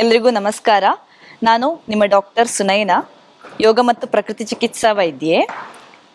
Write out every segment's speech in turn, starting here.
ಎಲ್ರಿಗೂ ನಮಸ್ಕಾರ. ನಾನು ನಿಮ್ಮ ಡಾಕ್ಟರ್ ಸುನೈನಾ, ಯೋಗ ಮತ್ತು ಪ್ರಕೃತಿ ಚಿಕಿತ್ಸಾ ವೈದ್ಯೆ.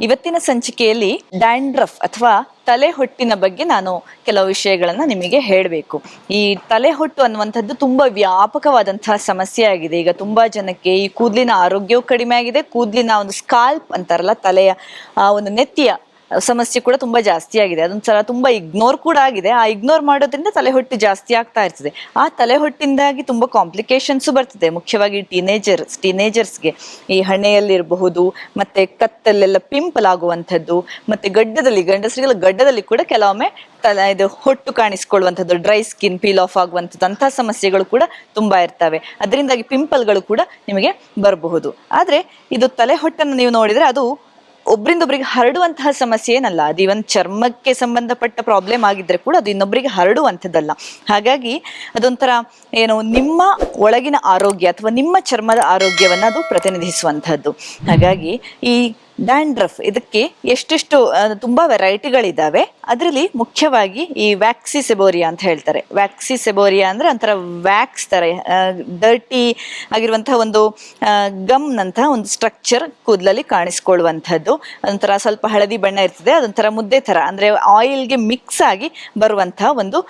ಇವತ್ತಿನ ಸಂಚಿಕೆಯಲ್ಲಿ ಡ್ಯಾಂಡ್ರಫ್ ಅಥವಾ ತಲೆ ಹೊಟ್ಟಿನ ಬಗ್ಗೆ ನಾನು ಕೆಲವು ವಿಷಯಗಳನ್ನು ನಿಮಗೆ ಹೇಳಬೇಕು. ಈ ತಲೆ ಹೊಟ್ಟು ಅನ್ನುವಂಥದ್ದು ತುಂಬ ವ್ಯಾಪಕವಾದಂತಹ ಸಮಸ್ಯೆ ಆಗಿದೆ ಈಗ ತುಂಬ ಜನಕ್ಕೆ ಈ ಕೂದಲಿನ ಆರೋಗ್ಯವು ಕಡಿಮೆ ಆಗಿದೆ. ಕೂದಲಿನ ಒಂದು ಸ್ಕಾಲ್ಪ್ ಅಂತಾರಲ್ಲ, ತಲೆಯ, ಆ ಒಂದು ನೆತ್ತಿಯ ಸಮಸ್ಯೆ ಕೂಡ ತುಂಬಾ ಜಾಸ್ತಿ ಆಗಿದೆ. ಅದೊಂದ್ಸಲ ತುಂಬಾ ಇಗ್ನೋರ್ ಕೂಡ ಆಗಿದೆ. ಆ ಇಗ್ನೋರ್ ಮಾಡೋದ್ರಿಂದ ತಲೆಹೊಟ್ಟು ಜಾಸ್ತಿ ಆಗ್ತಾ ಇರ್ತದೆ. ಆ ತಲೆಹೊಟ್ಟಿಂದಾಗಿ ತುಂಬಾ ಕಾಂಪ್ಲಿಕೇಶನ್ಸ್ ಬರ್ತದೆ. ಮುಖ್ಯವಾಗಿ ಟೀನೇಜರ್ಸ್ ಟೀನೇಜರ್ಸ್ಗೆ ಈ ಹಣೆಯಲ್ಲಿರಬಹುದು, ಮತ್ತೆ ಕತ್ತಲ್ಲೆಲ್ಲ ಪಿಂಪಲ್ ಆಗುವಂಥದ್ದು, ಮತ್ತೆ ಗಡ್ಡದಲ್ಲಿ, ಗಂಡಸರಿಗೆಲ್ಲ ಗಡ್ಡದಲ್ಲಿ ಕೂಡ ಕೆಲವೊಮ್ಮೆ ತಲೆ ಇದು ಹೊಟ್ಟು ಕಾಣಿಸ್ಕೊಳ್ಳುವಂಥದ್ದು ಡ್ರೈ ಸ್ಕಿನ್ ಪೀಲ್ ಆಫ್ ಆಗುವಂಥದ್ದು ಅಂತಹ ಸಮಸ್ಯೆಗಳು ಕೂಡ ತುಂಬಾ ಇರ್ತವೆ. ಅದರಿಂದಾಗಿ ಪಿಂಪಲ್ಗಳು ಕೂಡ ನಿಮಗೆ ಬರಬಹುದು. ಆದರೆ ಇದು ತಲೆ ಹೊಟ್ಟನ್ನು ನೀವು ನೋಡಿದ್ರೆ ಅದು ಒಬ್ರಿಂದೊಬ್ರಿಗೆ ಹರಡುವಂತಹ ಸಮಸ್ಯೆ ಏನಲ್ಲ. ಅದು ಇವನ್ ಚರ್ಮಕ್ಕೆ ಸಂಬಂಧಪಟ್ಟ ಪ್ರಾಬ್ಲಮ್ ಆಗಿದ್ರೆ ಕೂಡ ಅದು ಇನ್ನೊಬ್ಬರಿಗೆ ಹರಡುವಂಥದ್ದಲ್ಲ. ಹಾಗಾಗಿ ಅದೊಂಥರ ಏನು ನಿಮ್ಮ ಒಳಗಿನ ಆರೋಗ್ಯ ಅಥವಾ ನಿಮ್ಮ ಚರ್ಮದ ಆರೋಗ್ಯವನ್ನು ಅದು ಪ್ರತಿನಿಧಿಸುವಂಥದ್ದು. ಹಾಗಾಗಿ ಈ ಡ್ಯಾಂಡ್ರಫ್ ಇದಕ್ಕೆ ಎಷ್ಟೆಷ್ಟು ತುಂಬ ವೆರೈಟಿಗಳಿದ್ದಾವೆ ಅದರಲ್ಲಿ ಮುಖ್ಯವಾಗಿ ಈ ವ್ಯಾಕ್ಸಿ ಸೆಬೋರಿಯಾ ಅಂತ ಹೇಳ್ತಾರೆ. ವ್ಯಾಕ್ಸಿ ಸೆಬೋರಿಯಾ ಅಂದ್ರೆ ಒಂಥರ ವ್ಯಾಕ್ಸ್ ತರ ಡರ್ಟಿ ಆಗಿರುವಂತಹ ಒಂದು ಗಮ್ ನಂತಹ ಒಂದು ಸ್ಟ್ರಕ್ಚರ್ ಕೂದಲಲ್ಲಿ ಕಾಣಿಸ್ಕೊಳ್ಳುವಂಥದ್ದು. ಒಂಥರ ಸ್ವಲ್ಪ ಹಳದಿ ಬಣ್ಣ ಇರ್ತದೆ, ಅದೊಂಥರ ಮುದ್ದೆ ತರ. ಅಂದ್ರೆ ಆಯಿಲ್ಗೆ ಮಿಕ್ಸ್ ಆಗಿ ಬರುವಂತಹ ಒಂದು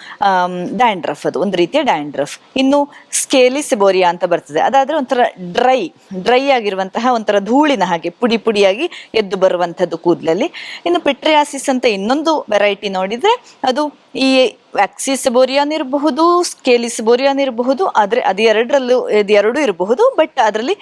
ಡ್ಯಾಂಡ್ರಫ್ ಅದು, ಒಂದು ರೀತಿಯ ಡ್ಯಾಂಡ್ರಫ್ ಇನ್ನು ಸ್ಕೇಲಿ ಸೆಬೋರಿಯಾ ಅಂತ ಬರ್ತದೆ. ಅದಾದ್ರೆ ಒಂಥರ ಡ್ರೈ ಡ್ರೈ ಆಗಿರುವಂತಹ ಒಂಥರ ಧೂಳಿನ ಹಾಗೆ, ಪುಡಿ ಪುಡಿಯಾಗಿ ಎದ್ದು ಬರುವಂಥದ್ದು ಕೂದಲಲ್ಲಿ. ಇನ್ನು ಪಿಟ್ರಿಯಾಸಿಸ್ ಅಂತ ಇನ್ನೊಂದು ವೆರೈಟಿ ನೋಡಿದ್ರೆ ಅದು ಈ ವ್ಯಾಕ್ಸಿಸ್ ಬೋರಿಯಾನ್ ಇರಬಹುದು ಸ್ಕೇಲಿಸ್ ಬೋರಿಯಾನ್ ಇರಬಹುದು, ಆದ್ರೆ ಅದು ಎರಡರಲ್ಲೂ, ಇದು ಎರಡೂ ಇರಬಹುದು ಬಟ್ ಅದರಲ್ಲಿ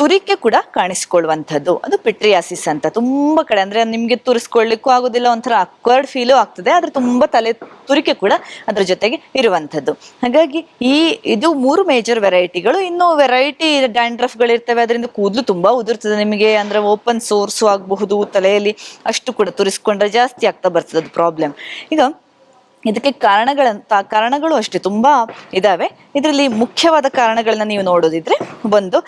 ತುರಿಕೆ ಕೂಡ ಕಾಣಿಸಿಕೊಳ್ಳುವಂಥದ್ದು. ಅದು ಪಿಟ್ರಿಯಾಸಿಸ್ ಅಂತ. ತುಂಬ ಕಡೆ ಅಂದರೆ ನಿಮಗೆ ತುರಿಸ್ಕೊಳ್ಳಿಕ್ಕೂ ಆಗೋದಿಲ್ಲ, ಒಂಥರ ಅಕ್ವರ್ಡ್ ಫೀಲು ಆಗ್ತದೆ, ಆದರೆ ತುಂಬ ತಲೆ ತುರಿಕೆ ಕೂಡ ಅದರ ಜೊತೆಗೆ ಇರುವಂಥದ್ದು. ಹಾಗಾಗಿ ಈ, ಇದು ಮೂರು ಮೇಜರ್ ವೆರೈಟಿಗಳು ಇನ್ನು ವೆರೈಟಿ ಗಳಿರ್ತವೆ ಅದರಿಂದ ಕೂದಲು ತುಂಬ ಉದುರ್ತದೆ ನಿಮಗೆ. ಅಂದರೆ ಓಪನ್ ಸೋರ್ಸು ಆಗಬಹುದು, ತಲೆಯಲ್ಲಿ ಅಷ್ಟು ಕೂಡ ತುರಿಸ್ಕೊಂಡ್ರೆ ಜಾಸ್ತಿ ಆಗ್ತಾ ಬರ್ತದೆ ಅದು ಪ್ರಾಬ್ಲಮ್ ಈಗ ಇದಕ್ಕೆ ಕಾರಣಗಳಂತ ಕಾರಣಗಳು ಅಷ್ಟೇ, ತುಂಬ ಇದಾವೆ. ಇದರಲ್ಲಿ ಮುಖ್ಯವಾದ ಕಾರಣಗಳನ್ನ ನೀವು ನೋಡೋದಿದ್ರೆ, ಒಂದು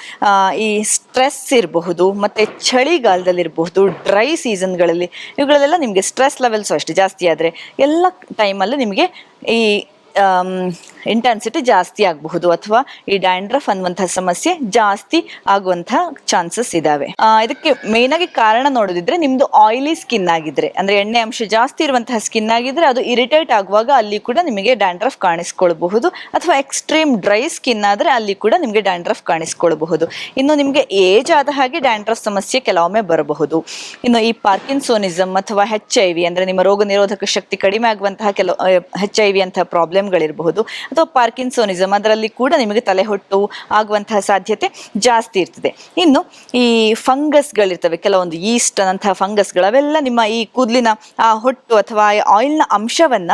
ಈ ಸ್ಟ್ರೆಸ್ ಇರಬಹುದು, ಮತ್ತೆ ಚಳಿಗಾಲದಲ್ಲಿರಬಹುದು ಡ್ರೈ ಸೀಸನ್ಗಳಲ್ಲಿ ಇವುಗಳಲ್ಲೆಲ್ಲ ನಿಮಗೆ ಸ್ಟ್ರೆಸ್ ಲೆವೆಲ್ಸು ಅಷ್ಟೇ ಜಾಸ್ತಿ ಆದರೆ, ಎಲ್ಲ ಟೈಮಲ್ಲೂ ನಿಮಗೆ ಈ ಇಂಟೆನ್ಸಿಟಿ ಜಾಸ್ತಿ ಆಗಬಹುದು ಅಥವಾ ಈ ಡ್ಯಾಂಡ್ರಫ್ ಅನ್ನುವಂತಹ ಸಮಸ್ಯೆ ಜಾಸ್ತಿ ಆಗುವಂತಹ ಚಾನ್ಸಸ್ ಇದಾವೆ. ಇದಕ್ಕೆ ಮೇನ್ ಆಗಿ ಕಾರಣ ನೋಡೋದಿದ್ರೆ ನಿಮ್ದು ಆಯಿಲಿ ಸ್ಕಿನ್ ಆಗಿದ್ರೆ, ಅಂದ್ರೆ ಎಣ್ಣೆ ಅಂಶ ಜಾಸ್ತಿ ಇರುವಂತಹ ಸ್ಕಿನ್ ಆಗಿದ್ರೆ ಅದು ಇರಿಟೇಟ್ ಆಗುವಾಗ ಅಲ್ಲಿ ಕೂಡ ನಿಮಗೆ ಡ್ಯಾಂಡ್ರಫ್ ಕಾಣಿಸ್ಕೊಳ್ಬಹುದು, ಅಥವಾ ಎಕ್ಸ್ಟ್ರೀಮ್ ಡ್ರೈ ಸ್ಕಿನ್ ಆದ್ರೆ ಅಲ್ಲಿ ಕೂಡ ನಿಮಗೆ ಡ್ಯಾಂಡ್ರಫ್ ಕಾಣಿಸ್ಕೊಳ್ಬಹುದು. ಇನ್ನು ನಿಮಗೆ ಏಜ್ ಆದ ಹಾಗೆ ಡ್ಯಾಂಡ್ರಫ್ ಸಮಸ್ಯೆ ಕೆಲವೊಮ್ಮೆ ಬರಬಹುದು. ಇನ್ನು ಈ ಪಾರ್ಕಿನ್ಸೋನಿಸಮ್ ಅಥವಾ ಹೆಚ್ ಐ ವಿ ಅಂದ್ರೆ ನಿಮ್ಮ ರೋಗ ನಿರೋಧಕ ಶಕ್ತಿ ಕಡಿಮೆ ಆಗುವಂತಹ ಕೆಲವು ಹೆಚ್ ಐ ವಿ ಅಂತಹ ಪ್ರಾಬ್ಲಮ್ಗಳಿರಬಹುದು ಅಥವಾ ಪಾರ್ಕಿನ್ಸೋನಿಸಮ್ ಅದರಲ್ಲಿ ಕೂಡ ನಿಮಗೆ ತಲೆಹೊಟ್ಟು ಆಗುವಂತಹ ಸಾಧ್ಯತೆ ಜಾಸ್ತಿ ಇರ್ತದೆ. ಇನ್ನು ಈ ಫಂಗಸ್ಗಳಿರ್ತವೆ, ಕೆಲವೊಂದು ಈಸ್ಟ್ ಅಂತಹ ಫಂಗಸ್ಗಳು, ಅವೆಲ್ಲ ನಿಮ್ಮ ಈ ಕೂದಲಿನ ಆ ಹೊಟ್ಟು ಅಥವಾ ಆಯಿಲ್ನ ಅಂಶವನ್ನ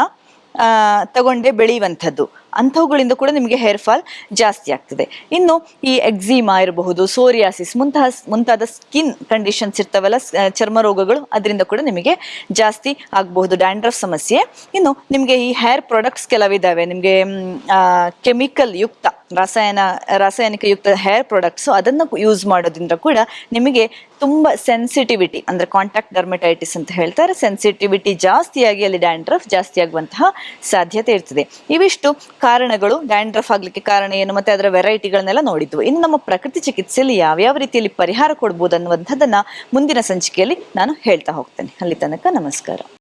ತಗೊಂಡೇ ಬೆಳೆಯುವಂಥದ್ದು. ಅಂಥವುಗಳಿಂದ ಕೂಡ ನಿಮಗೆ ಹೇರ್ ಫಾಲ್ ಜಾಸ್ತಿ ಆಗ್ತದೆ. ಇನ್ನು ಈ ಎಕ್ಸಿಮಾ ಇರಬಹುದು ಸೋರಿಯಾಸಿಸ್ ಮುಂತಹ ಮುಂತಾದ ಸ್ಕಿನ್ ಕಂಡೀಷನ್ಸ್ ಇರ್ತವಲ್ಲ ಚರ್ಮ ರೋಗಗಳು ಅದರಿಂದ ಕೂಡ ನಿಮಗೆ ಜಾಸ್ತಿ ಆಗಬಹುದು ಡ್ಯಾಂಡ್ರಫ್ ಸಮಸ್ಯೆ. ಇನ್ನು ನಿಮಗೆ ಈ ಹೇರ್ ಪ್ರಾಡಕ್ಟ್ಸ್ ಕೆಲವಿದ್ದಾವೆ ನಿಮಗೆ ಕೆಮಿಕಲ್ ಯುಕ್ತ ರಾಸಾಯನ ರಾಸಾಯನಿಕ ಯುಕ್ತ ಹೇರ್ ಪ್ರಾಡಕ್ಟ್ಸು ಅದನ್ನು ಯೂಸ್ ಮಾಡೋದ್ರಿಂದ ಕೂಡ ನಿಮಗೆ ತುಂಬ ಸೆನ್ಸಿಟಿವಿಟಿ ಅಂದರೆ ಕಾಂಟ್ಯಾಕ್ಟ್ ಡರ್ಮೆಟೈಟಿಸ್ ಅಂತ ಹೇಳ್ತಾರೆ ಸೆನ್ಸಿಟಿವಿಟಿ ಜಾಸ್ತಿಯಾಗಿ ಅಲ್ಲಿ ಡ್ಯಾಂಡ್ರಫ್ ಜಾಸ್ತಿ ಆಗುವಂತಹ ಸಾಧ್ಯತೆ ಇರ್ತದೆ. ಇವಿಷ್ಟು ಕಾರಣಗಳು ಡ್ಯಾಂಡ್ರಫ್ ಆಗಲಿಕ್ಕೆ ಕಾರಣ ಏನು ಮತ್ತು ಅದರ ವೆರೈಟಿಗಳನ್ನೆಲ್ಲ ನೋಡಿದ್ವು. ಇನ್ನು ನಮ್ಮ ಪ್ರಕೃತಿ ಚಿಕಿತ್ಸೆಯಲ್ಲಿ ಯಾವ್ಯಾವ ರೀತಿಯಲ್ಲಿ ಪರಿಹಾರ ಕೊಡ್ಬೋದು ಅನ್ನುವಂಥದ್ದನ್ನು ಮುಂದಿನ ಸಂಚಿಕೆಯಲ್ಲಿ ನಾನು ಹೇಳ್ತಾ ಹೋಗ್ತೇನೆ. ಅಲ್ಲಿ ತನಕ ನಮಸ್ಕಾರ.